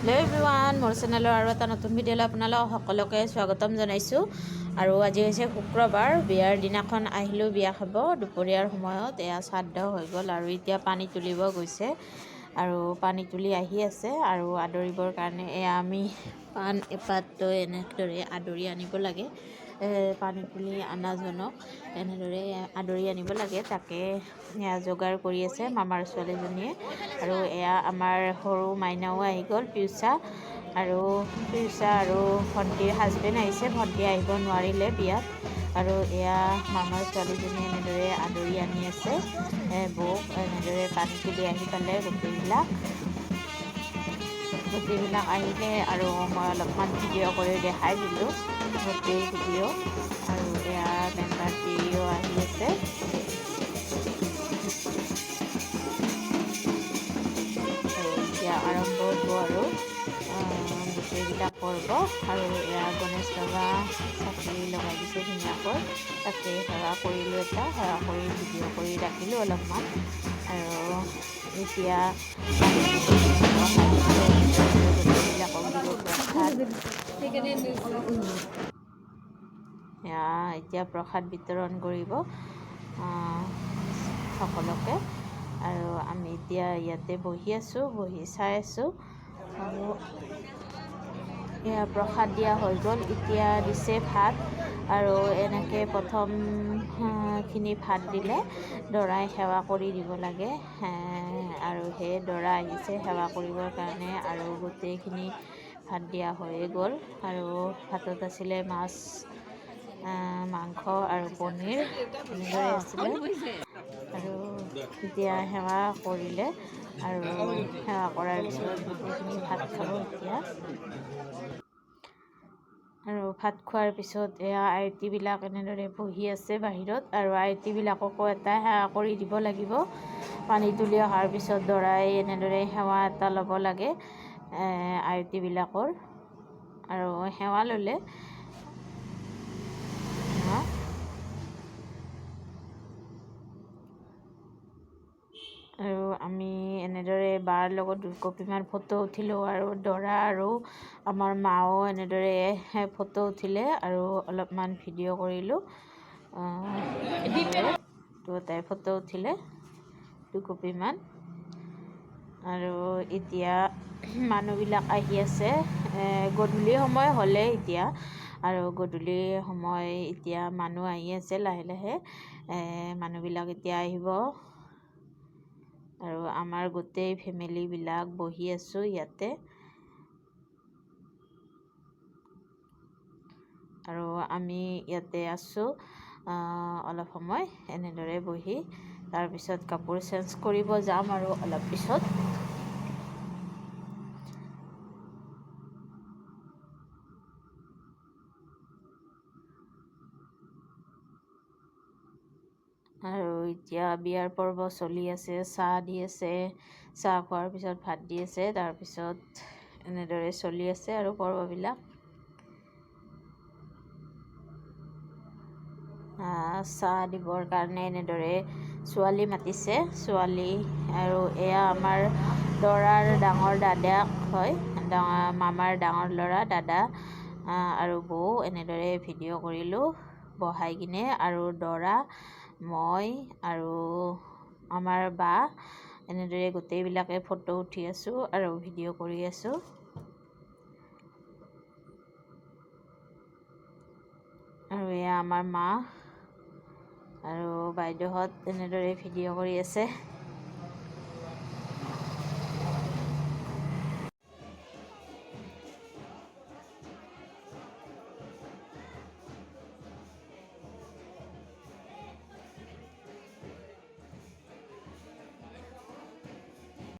Hello everyone মোৰ চেনেলৰ আৰু এটা নতুন ভিডিঅ'লৈ আপোনালোক সকলোকে স্বাগতম জনাইছোঁ। আৰু আজি হৈছে শুক্ৰবাৰ বিয়াৰ দিনাখন আহিলোঁ বিয়া খাব দুপৰীয়াৰ সময়ত এয়া শ্ৰাদ্ধ হৈ গ'ল আৰু এতিয়া পানী তুলিব গৈছে। আৰু পানী তুলি আহি আছে আৰু আদৰিবৰ কাৰণে এয়া আমি পাণ এপাত লৈ এনেদৰে আদৰি আনিব লাগে। পানী তুলি অনাজনক এনেদৰে আদৰি আনিব লাগে। তাকে যোগাৰ কৰি আছে মামাৰ ছোৱালীজনীয়ে। আৰু এয়া আমাৰ সৰু মাইনাও আহি গ'ল, পিউচা। আৰু পিউচা আৰু ভণ্টিৰ হাজবেণ্ড আহিছে। ভণ্টি আহিব নোৱাৰিলে বিয়াত। আৰু এয়া মামাৰ ছোৱালীজনী এনেদৰে আদৰি আনি আছে। বৌক এনেদৰে পানী তুলি আহি পালে গোটেইবিলাক। গোটেইবিলাক আহিলে আৰু মই অলপমান ভিডিঅ' কৰি দেখাই দিলোঁ, গোটেই ভিডিঅ' আৰু এয়া বেন পাৰ্টিও আহি আছে। এতিয়া আৰম্ভ হ'ব আৰু গোটেইবিলাক কৰিব আৰু এয়া গণেশ বাবা চাকি লগাই দিছে ধুনীয়াকৈ। তাতে সেৱা কৰিলোঁ এটা, সেৱা কৰি ভিডিঅ' কৰি ৰাখিলোঁ অলপমান। আৰু এতিয়া এতিয়া প্ৰসাদ বিতৰণ কৰিব সকলোকে। আৰু আমি এতিয়া ইয়াতে বহি আছোঁ বহি চাই আছোঁ। আৰু এয়া প্ৰসাদ দিয়া হৈ গ'ল এতিয়া দিছে ভাত। আৰু এনেকৈ প্ৰথম আহ, খিনি ভাত দিলে দৰাই সেৱা কৰি দিব লাগে। আৰু সেই দৰা আহিছে সেৱা কৰিবৰ কাৰণে আৰু গোটেইখিনি ভাত দিয়া হৈয়ে গ'ল। আৰু ভাতত আছিলে মাছ মাংস আৰু পনীৰ এনেদৰে আছিলে। আৰু এতিয়া সেৱা কৰিলে আৰু সেৱা কৰাৰ পিছত গোটেইখিনি ভাত খাব এতিয়া। আৰু ভাত খোৱাৰ পিছত এয়া আইটিবিলাক এনেদৰে বহি আছে বাহিৰত আৰু আইটিবিলাককো এটা সেৱা কৰি দিব লাগিব। পানী তুলি অহাৰ পিছত দৰাই এনেদৰে সেৱা এটা ল'ব লাগে আইটিবিলাকৰ আৰু সেৱা ল'লে হা? আৰু আমি এনেদৰে বাৰ লগত দুকপিমান ফটো উঠিলোঁ আৰু দৰা আৰু আমাৰ মাও এনেদৰে ফটো উঠিলে আৰু অলপমান ভিডিঅ' কৰিলোঁ। দুয়োটাই ফটো উঠিলে দুকপিমান আৰু এতিয়া মানুহবিলাক আহি আছে। গধূলি সময় হ'লে এতিয়া। আৰু গধূলি সময় এতিয়া মানুহ আহি আছে লাহে লাহে। মানুহবিলাক এতিয়া আহিব। আৰু আমাৰ গোটেই ফেমিলিবিলাক বহি আছোঁ ইয়াতে। আৰু আমি ইয়াতে আছোঁ অলপ সময় এনেদৰে বহি। তাৰপিছত কাপোৰ চেঞ্জ কৰিব যাম আৰু অলপ পিছত। আৰু এতিয়া বিয়াৰ পৰ্ব চলি আছে চাহ দি আছে চাহ খোৱাৰ পিছত ভাত দি আছে তাৰপিছত এনেদৰে চলি আছে আৰু পৰ্ববিলাক। চাহ দিবৰ কাৰণে এনেদৰে ছোৱালী মাতিছে ছোৱালী আৰু এয়া আমাৰ দৰাৰ ডাঙৰ দাদাক হয় মামাৰ ডাঙৰ ল'ৰা দাদা আৰু বৌ এনেদৰে ভিডিঅ' কৰিলোঁ বহাই কিনে আৰু দৰা মই আৰু আমাৰ বা এনেদৰে গোটেইবিলাকে ফটো উঠি আছোঁ আৰু ভিডিঅ' কৰি আছোঁ। আৰু এয়া আমাৰ মা আৰু বাইদেউহঁত এনেদৰে ভিডিঅ' কৰি আছে।